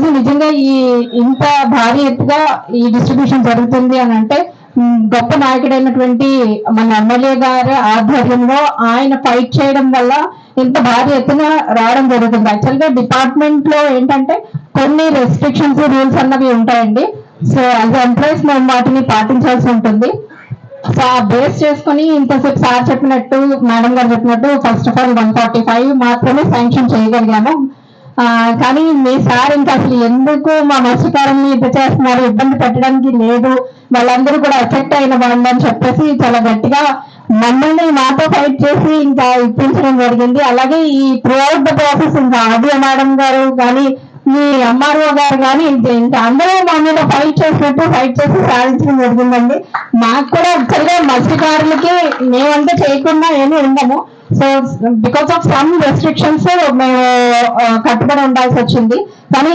రోజు నిజంగా ఈ ఇంత భారీ ఎత్తుగా ఈ డిస్ట్రిబ్యూషన్ జరుగుతుంది అని అంటే గొప్ప నాయకుడైనటువంటి మన ఎమ్మెల్యే గారి ఆధ్వర్యంలో ఆయన ఫైట్ చేయడం వల్ల ఇంత భారీ ఎత్తున రావడం జరుగుతుంది. యాక్చువల్గా డిపార్ట్మెంట్లో ఏంటంటే కొన్ని రెస్ట్రిక్షన్స్ రూల్స్ అన్నవి ఉంటాయండి. సో యాజ్ ఎంప్లాయీస్ మేము వాటిని పాటించాల్సి ఉంటుంది. సో ఆ బేస్ చేసుకుని ఇంతసేపు సార్ చెప్పినట్టు మేడం గారు చెప్పినట్టు first of all one forty five మాత్రమే శాంక్షన్ చేయగలిగాము. కానీ మీ సార్ ఇంకా అసలు ఎందుకు మా మత్స్యకారుల్ని ఇది చేస్తున్నారు? ఇబ్బంది పెట్టడానికి లేదు. వాళ్ళందరూ కూడా ఎఫెక్ట్ అయిన వాళ్ళు అని చెప్పేసి చాలా గట్టిగా మమ్మల్ని మాతో ఫైట్ చేసి ఇంకా ఇప్పించడం జరిగింది. అలాగే ఈ త్రూఅవుట్ ద ప్రాసెస్ ఇంకా ఆదియ మేడం గారు కానీ మీ ఎంఆర్ఓ గారు కానీ ఇది ఇంకా అందరూ మా మీద ఫైట్ చేసినట్టు ఫైట్ చేసి సాధించడం జరిగిందండి. మాకు కూడా యాక్చువల్గా మత్స్యకారులకి మేమంటే చేయకుండా ఏమి ఉండము. So because of some restrictions మేము కట్టుబడి ఉండాల్సి వచ్చింది. కానీ